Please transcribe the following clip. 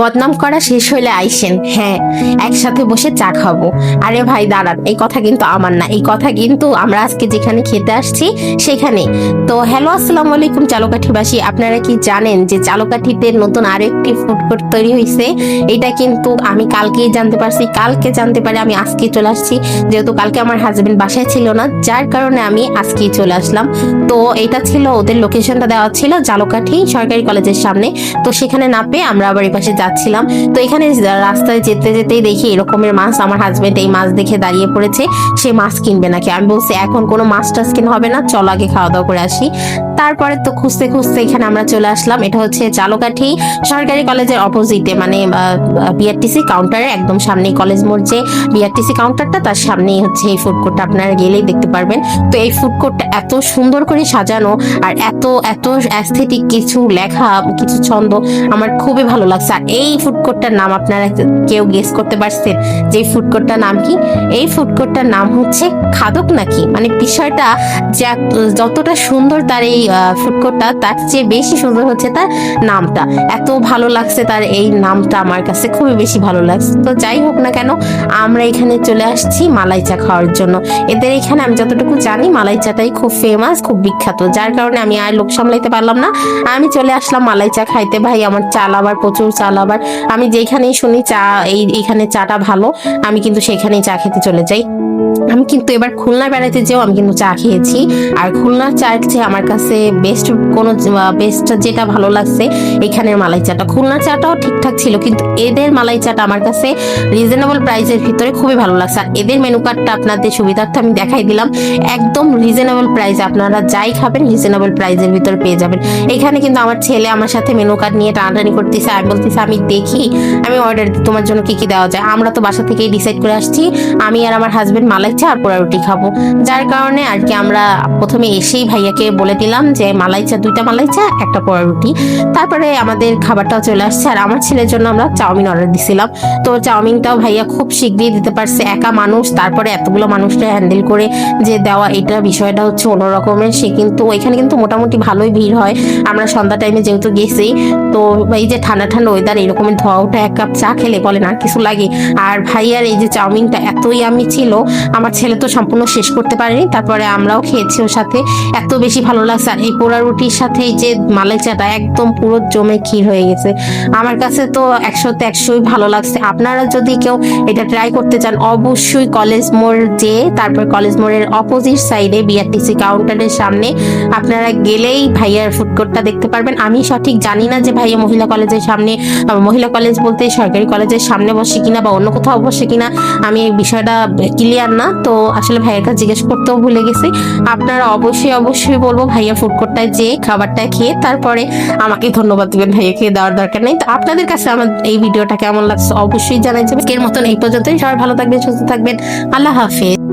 বদনাম করা শেষ হইলে আইসেন। হ্যাঁ একসাথে বসে চা খাব। আরে ভাই, দাঁড়ান, এই কথা কিন্তু আমার না। এই কথা কিন্তু আমরা আজকে যেখানে খেতে আসছি, সেখানে। তো হ্যালো, আসসালামু আলাইকুম, চালকাঠিবাসী। আপনারা কি জানেন যে চালকাঠিতে নতুন আরও একটি ফুড কোর্ট তৈরি হয়েছে এটা কিন্তু আমি কালকেই জানতে পারছি। কালকে জানতে পারি আমি আজকে চলে আসছি। যেহেতু কালকে আমার হাজবেন্ড বাসায় ছিল না, যার কারণে আমি আজকেই চলে আসলাম। তো এটা ছিল ওদের লোকেশনটা দেওয়া ছিল জালকাঠি সরকারি কলেজের সামনে। তো সেখানে না পেয়ে আমরা আবার এই পাশে যাচ্ছিলাম। তো এখানে রাস্তায় যেতে যেতেই দেখি এরকমের মাছ। আমার হাজবেন্ড এই মাছ দেখে দাঁড়িয়ে পড়েছে। সে মাছ কিনবে নাকি? আমি বলছি, এখন কোনো মাছ টাছ কিনা হবে না। চল আগে খাওয়া দাওয়া করে আসি। তারপরে তো খুঁজতে খুঁজতে এখানে আমরা চলে আসলাম। এটা হচ্ছে চালকাঠি সরকারি কলেজের অপোজিটে মানে বিআরটিসি কাউন্টারের একদম সামনেই কলেজ মোড় বিআরটিসি কাউন্টারটা তার সামনেই হচ্ছে এই ফুড কোর্টটা আপনারা গেলেই দেখতে পারবেন। তো এই ফুড কোর্টটা এত সুন্দর করে সাজানো আর এত এত অ্যাস্থেটিক কিছু লেখা, কিছু ছন্দ। আমার খুবই ভালো লাগছে। আর এই ফুড কোর্টটার নাম আপনারা কেউ গেস করতে পারছেন যে ফুড কোর্টটার নাম কি? এই ফুড কোর্টটার নাম হচ্ছে খাদক নাকি? মানে বিষয়টা যা- যতটা সুন্দর তার এই ফুড কোর্টটা তার চেয়ে বেশি সুন্দর হচ্ছে তার নামটা। এত ভালো লাগছে তার এই নামটা আমার কাছে, খুবই বেশি ভালো লাগছে। তো যাই হোক না কেন, আমরা এখানে চলে আসছি মালাই চা খাওয়ার জন্য। এদের এখানে আমি যতটুকু জানি, মালাই চাটাই খুব ফেমাস খুব বিখ্যাত। যার কারণে আমি আর লোক সামলাইতে পারলাম না। আমি চলে আসলাম মালাই চা খাইতে। ভাই, আমার চাল আবার প্রচুর চাল আবার আমি যেখানেই শুনি চা, এই এখানে চাটা ভালো, আমি কিন্তু সেখানেই চা খেতে চলে যাই। আমি কিন্তু এবার খুলনা বেড়াতে যেও আমি কিন্তু চা খেয়েছি। আর খুলনার চার চেয়ে আমার কাছে বেস্ট কোনো বেস্ট যেটা ভালো লাগছে, এখানের মালাই চাটা। খুলনার চাটাও ঠিকঠাক ছিল, কিন্তু এদের মালাই চাটা আমার কাছে রিজনেবল প্রাইসের ভিতরে খুবই ভালো লাগছে। আর এদের মেনু কার্ডটা আপনাদের সুবিধার্থে আমি দেখাই দিলাম। একদম রিজনেবল প্রাইস আপনারা যাই খাবেন রিজনেবল প্রাইসের ভিতরে পেয়ে যাবেন। এখানে কিন্তু আমার ছেলে আমার সাথে মেনু কার্ড নিয়ে টানাটানি করতেছে, আমি বলতেছে আমি দেখি, আমি অর্ডার দিই, তোমার জন্য কি কি দেওয়া যায়। আমরা তো বাসা থেকেই ডিসাইড করে আসছি, আমি আর আমার হাজবেন্ড মালাই চা আর পোড়া রুটি খাব। যার কারণে আর কি আমরা প্রথমে এসেই ভাইয়াকে বলে দিলাম যে, মালাই চা, দুইটা মালাই চা, একটা পোড়া রুটি। তারপরে আমাদের খাবারটাও চলে আসছে, আর আমার ছেলের জন্য আমরা চাউমিন অর্ডার দিছিলাম। তো চাউমিনটাও ভাইয়া খুব শীঘ্রই দিতে পারছে, একা মানুষ, তারপরে এতগুলো মানুষটা হ্যান্ডেল করে যে দেওয়া এটা বিষয়টা হচ্ছে অন্যরকমের, সে কিন্তু, ওইখানে কিন্তু মোটামুটি ভালোই ভিড় হয়। আমরা সন্ধ্যা টাইমে যেহেতু গেছি, তো এই যে ঠান্ডা ঠান্ডা ওয়েদার এরকমের ধোয়া ওঠা এক কাপ চা খেলে বলেন আর কিছু লাগে। আর ভাইয়ার এই যে চাউমিনটা এতই আমি ছিল, আমার ছেলে তো সম্পূর্ণ শেষ করতে পারেনি, তারপরে আমরাও খেয়েছি ওর সাথে। এত বেশি ভালো লাগছে। আর এই পোড়া রুটির সাথে এই যে মালাই চাটা একদম পুরো জমে ক্ষীর হয়ে গেছে। আমার কাছে তো একশোতে একশোই ভালো লাগছে। আপনারা যদি কেউ এটা ট্রাই করতে চান, অবশ্যই কলেজ মোড় যে তারপর কলেজ মোড়ের অপোজিট সাইডে বিআরটিসি কাউন্টারের সামনে আপনারা গেলেই ভাইয়ার ফুড কোর্টটা দেখতে পারবেন। আমি সঠিক জানি না যে ভাইয়া মহিলা কলেজের সামনে মহিলা কলেজ বলতে সরকারি কলেজের সামনে বসে কিনা বা অন্য কোথাও বসে কিনা, আমি এই বিষয়টা ক্লিয়ার না। তো আসলে ভাইয়ের কাছে জিজ্ঞেস করতেও ভুলে গেছি। আপনারা অবশ্যই অবশ্যই বলব, ভাইয়া ফুড কোর্টটায় যে খাবারটা খেয়ে তারপরে আমাকে ধন্যবাদ দেবেন। ভাইয়া খেয়ে দেওয়ার দরকার নেই। তো আপনাদের কাছে আমার এই ভিডিওটা কেমন লাগছে অবশ্যই জানাই যাবে এর মতন এই পর্যন্তই। সবাই ভালো থাকবেন, সুস্থ থাকবেন। আল্লাহ হাফেজ।